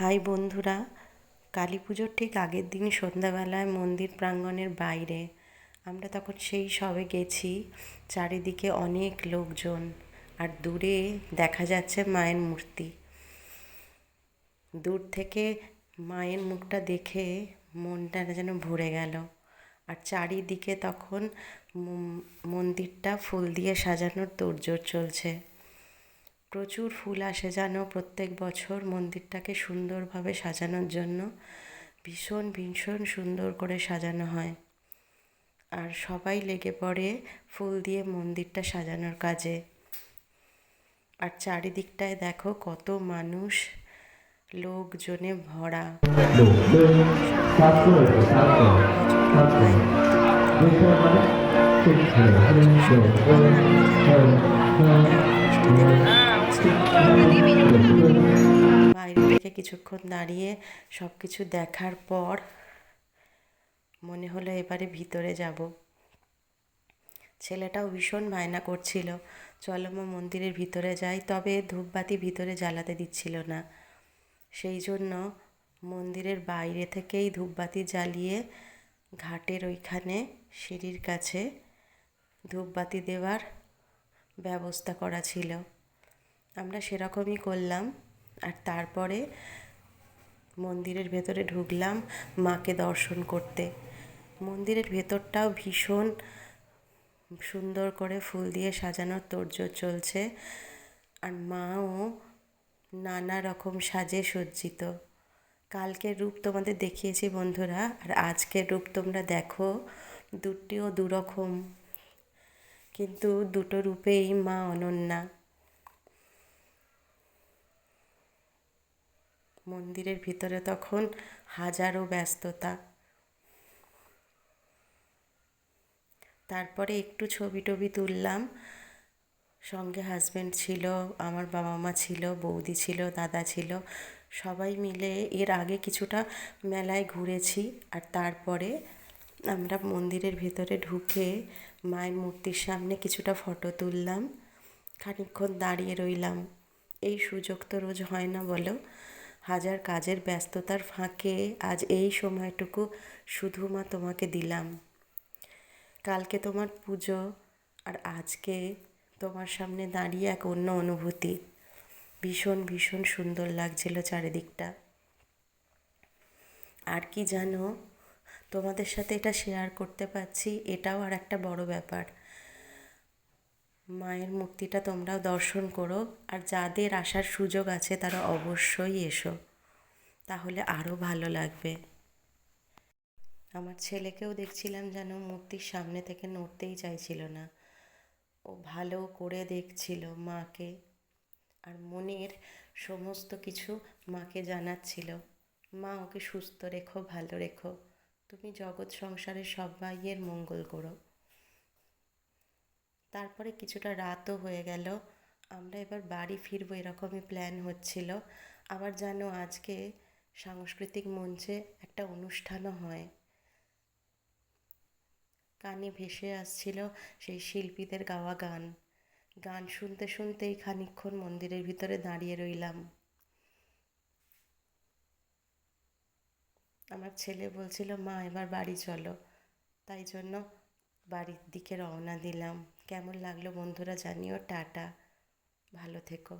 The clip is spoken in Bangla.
হাই বন্ধুরা, কালী পুজোর ঠিক আগের দিন সন্ধ্যাবেলায় মন্দির প্রাঙ্গণের বাইরে আমরা তখন সেই সবে গেছি, চারিদিকে অনেক লোকজন আর দূরে দেখা যাচ্ছে মায়ের মূর্তি। দূর থেকে মায়ের মুখটা দেখে মনটা যেন ভরে গেল আর চারিদিকে তখন মন্দিরটা ফুল দিয়ে সাজানোর তোড়জোড় চলছে। প্রচুর ফুল আসে যেন প্রত্যেক বছর মন্দিরটাকে সুন্দরভাবে সাজানোর জন্য। ভীষণ ভীষণ সুন্দর করে সাজানো হয়। আর সবাই লেগে পড়ে ফুল দিয়ে মন্দিরটা সাজানোর কাজে। আর চারিদিকটায় দেখো কত মানুষ, লোকজনে ভরা। বাইরে থেকে কিছুক্ষণ দাঁড়িয়ে সব কিছু দেখার পর মনে হলো এবারে ভিতরে যাব। ছেলেটাও ভীষণ বায়না করছিল। চলো মা মন্দিরের ভিতরে যাই, তবে ধূপবাতি ভিতরে জ্বালাতে দিচ্ছিল না। সেই জন্য মন্দিরের বাইরে থেকেই ধূপবাতি জ্বালিয়ে ঘাটের ওইখানে সিঁড়ির কাছে ধূপবাতি দেওয়ার ব্যবস্থা করা ছিল। আমরা সেরকমই করলাম। আর তারপরে মন্দিরের ভেতরে ঢুকলাম মাকে দর্শন করতে। মন্দিরের ভেতরটাও ভীষণ সুন্দর করে ফুল দিয়ে সাজানোর তোড়জোড় চলছে। আর মাও নানা রকম সাজে সজ্জিত। কালকের রূপ তোমাদের দেখিয়েছি বন্ধুরা, আর আজকের রূপ তোমরা দেখো, দুটিও দুরকম। কিন্তু দুটো রূপেই মা অনন্যা। মন্দিরের ভিতরে তখন হাজারো ব্যস্ততা। তারপরে একটু ছবি টবি তুললাম। সঙ্গে হাজব্যান্ড ছিল, আমার বাবা মা ছিল, বৌদি ছিল, দাদা ছিল, সবাই মিলে এর আগে কিছুটা মেলায় ঘুরেছি আর তারপরে আমরা মন্দিরের ভেতরে ঢুকে মায়ের মূর্তির সামনে কিছুটা ফটো তুললাম। খানিকক্ষণ দাঁড়িয়ে রইলাম। এই সুযোগ তো রোজ হয় না বলো। হাজার কাজের ব্যস্ততার ফাঁকে আজ এই সময়টুকু শুধু মা তোমাকে দিলাম। কালকে তোমার পুজো আর আজকে তোমার সামনে দাঁড়িয়ে এক অন্য অনুভূতি। ভীষণ ভীষণ সুন্দর লাগছিল চারিদিকটা। আর কি জানো, তোমাদের সাথে এটা শেয়ার করতে পারছি, এটাও আর একটা বড় ব্যাপার। মায়ের মূর্তিটা তোমরাও দর্শন করো আর যাদের আসার সুযোগ আছে তারা অবশ্যই এসো, তাহলে আরও ভালো লাগবে। আমার ছেলেকেও দেখছিলাম যেন মূর্তির সামনে থেকে নড়তেই চাইছিল না। ও ভালো করে দেখছিল মাকে আর মনের সমস্ত কিছু মাকে জানাচ্ছিল। মা ওকে সুস্থ রেখো, ভালো রেখো। তুমি জগৎ সংসারের সবাইয়ের মঙ্গল করো। তারপরে কিছুটা রাতও হয়ে গেল। আমরা এবার বাড়ি ফিরবো এরকমই প্ল্যান হচ্ছিল। আবার জানো আজকে সাংস্কৃতিক মঞ্চে একটা অনুষ্ঠানও হয়। কানে ভেসে আসছিল সেই শিল্পীদের গাওয়া গান। গান শুনতে শুনতেই খানিকক্ষণ মন্দিরের ভিতরে দাঁড়িয়ে রইলাম। আমার ছেলে বলছিল, মা, এবার বাড়ি চলো। তাই জন্য বাড়ির দিকে রওনা দিলাম। কেমন লাগল বন্ধুরা জানিও টাটা। ভালো থেকো।